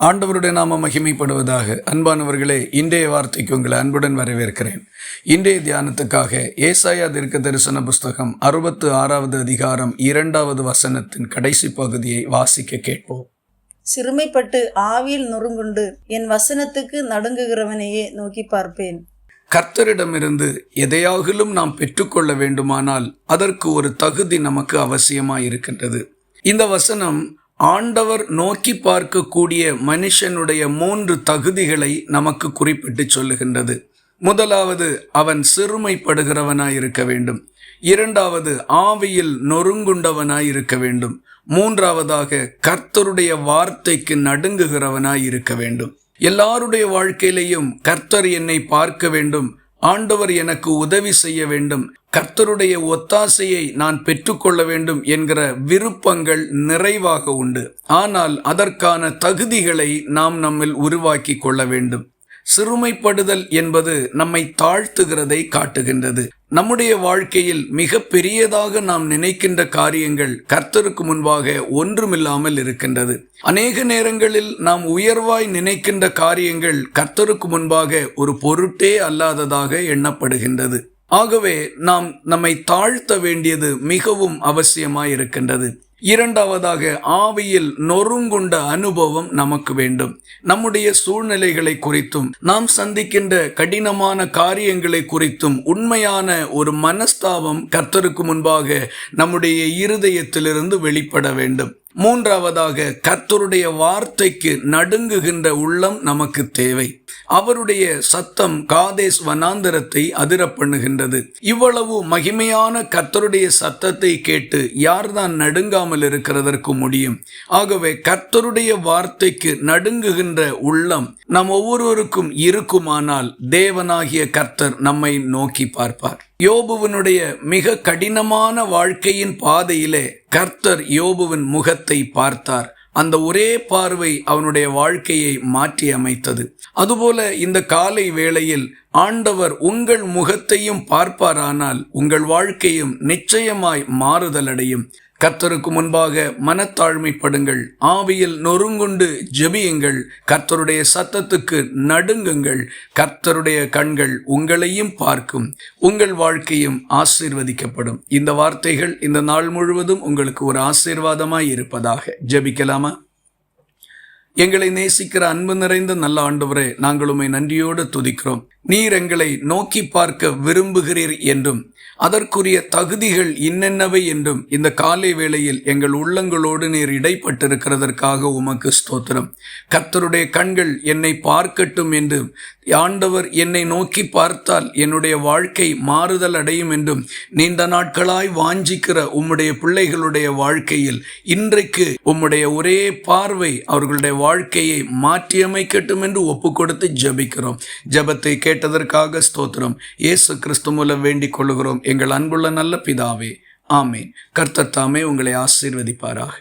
ஆண்டவருடைய நாம மகிமைப்படுவதாக. அன்பானவர்களே இன்றைய வார்த்தைக்கு உங்களை அன்புடன் வரவேற்கிறேன். இன்றைய தியானத்துக்காக ஏசாயா தீர்க்க தரிசன புஸ்தகம் அறுபத்து ஆறாவது அதிகாரம் இரண்டாவது வசனத்தின் கடைசி பகுதியை வாசிக்க கேட்போம். சிறுமைப்பட்டு ஆவியில் நொறுங்குண்டு என் வசனத்துக்கு நடுங்குகிறவனையே நோக்கி பார்ப்பேன். கர்த்தரிடமிருந்து எதையாகிலும் நாம் பெற்றுக்கொள்ள வேண்டுமானால் அதற்கு ஒரு தகுதி நமக்கு அவசியமாய் இருக்கின்றது இந்த வசனம் ஆண்டவர் நோக்கி பார்க்கக்கூடிய மனுஷனுடைய மூன்று தகுதிகளை நமக்கு குறிப்பிட்டு சொல்லுகின்றது. முதலாவது அவன் சிறுமைப்படுகிறவனாய் இருக்க வேண்டும். இரண்டாவது ஆவியில் நொறுங்குண்டவனாய் இருக்க வேண்டும். மூன்றாவதாக கர்த்தருடைய வார்த்தைக்கு நடுங்குகிறவனாய் இருக்க வேண்டும். எல்லாருடைய வாழ்க்கையிலையும் கர்த்தர் என்னை பார்க்க வேண்டும். ஆண்டவர் எனக்கு உதவி செய்ய வேண்டும். கர்த்தருடைய ஒத்தாசையை நான் பெற்றுக்கொள்ள வேண்டும் என்கிற விருப்பங்கள் நிறைவாக உண்டு. ஆனால் அதற்கான தகுதிகளை நாம் நம்மில் உருவாக்கி கொள்ள வேண்டும். சிறுமைப்படுதல் என்பது நம்மை தாழ்த்துகிறதை காட்டுகின்றது. நம்முடைய வாழ்க்கையில் மிக பெரியதாக நாம் நினைக்கின்ற காரியங்கள் கர்த்தருக்கு முன்பாக ஒன்றுமில்லாமல் இருக்கின்றது. அநேக நேரங்களில் நாம் உயர்வாய் நினைக்கின்ற காரியங்கள் கர்த்தருக்கு முன்பாக ஒரு பொருட்டே அல்லாததாக எண்ணப்படுகின்றது. ஆகவே நாம் நம்மை தாழ்த்த வேண்டியது மிகவும் அவசியமாயிருக்கின்றது. இரண்டாவதாக ஆவியில் நொறுங்குண்ட அனுபவம் நமக்கு வேண்டும். நம்முடைய சூழ்நிலைகளை குறித்தும் நாம் சந்திக்கின்ற கடினமான காரியங்களை குறித்தும் உண்மையான ஒரு மனஸ்தாபம் கர்த்தருக்கு முன்பாக நம்முடைய இருதயத்திலிருந்து வெளிப்பட வேண்டும். மூன்றாவதாக கர்த்தருடைய வார்த்தைக்கு நடுங்குகின்ற உள்ளம் நமக்கு தேவை. அவருடைய சத்தம் காதேஸ் வனாந்தரத்தை அதிர பண்ணுகின்றது இவ்வளவு மகிமையான கர்த்தருடைய சத்தத்தை கேட்டு யார்தான் நடுங்காமல் இருக்கிறதற்கு முடியும். ஆகவே கர்த்தருடைய வார்த்தைக்கு நடுங்குகின்ற உள்ளம் நம் ஒவ்வொருவருக்கும் இருக்குமானால் தேவனாகிய கர்த்தர் நம்மை நோக்கி பார்ப்பார். யோபுவனுடைய மிக கடினமான வாழ்க்கையின் பாதையிலே கர்த்தர் யோபுவின் முகத்தை பார்த்தார். அந்த ஒரே பார்வை அவனுடைய வாழ்க்கையை மாற்றி அமைத்தது. அதுபோல இந்த காலை வேளையில் ஆண்டவர் உங்கள் முகத்தையும் பார்ப்பாரானால் உங்கள் வாழ்க்கையும் நிச்சயமாய் மாறுதலடையும். கர்த்தருக்கு முன்பாக மனத்தாழ்மைப்படுங்கள். ஆவியில் நொறுங்குண்டு ஜெபியுங்கள். கர்த்தருடைய சத்தத்துக்கு நடுங்குங்கள். கர்த்தருடைய கண்கள் உங்களையும் பார்க்கும். உங்கள் வாழ்க்கையும் ஆசீர்வதிக்கப்படும். இந்த வார்த்தைகள் இந்த நாள் முழுவதும் உங்களுக்கு ஒரு ஆசீர்வாதமாய் இருப்பதாக. ஜெபிக்கலாமா? எங்களை நேசிக்கிற அன்பு நிறைந்த நல்ல ஆண்டவரே நாங்கள் உண்மை நன்றியோடு துதிக்கிறோம். நீர் எங்களை நோக்கி பார்க்க விரும்புகிறீர் என்றும் அதற்குரிய தகுதிகள் இன்னென்னவை என்றும் இந்த காலை வேளையில் எங்கள் உள்ளங்களோடு நீர் இடைப்பட்டிருக்கிறதற்காக உமக்கு ஸ்தோத்திரம். கர்த்தருடைய கண்கள் என்னை பார்க்கட்டும் என்று ஆண்டவர் என்னை நோக்கி பார்த்தால் என்னுடைய வாழ்க்கை மாறுதல் அடையும் என்றும் நீண்ட நாட்களாய் வாஞ்சிக்கிற உம்முடைய பிள்ளைகளுடைய வாழ்க்கையில் இன்றைக்கு உம்முடைய ஒரே பார்வை அவர்களுடைய வாழ்க்கையை மாற்றியமைக்கட்டும் என்று ஒப்பு கொடுத்து ஜபிக்கிறோம். ஜபத்தை கேட்டு கேட்டதற்காக ஸ்தோத்திரம். இயேசு கிறிஸ்து மூலம் வேண்டிக் கொள்ளுகிறோம். எங்கள் அன்புள்ள நல்ல பிதாவே. ஆமேன். கர்த்தர் தாமே உங்களை ஆசீர்வதிப்பாராக.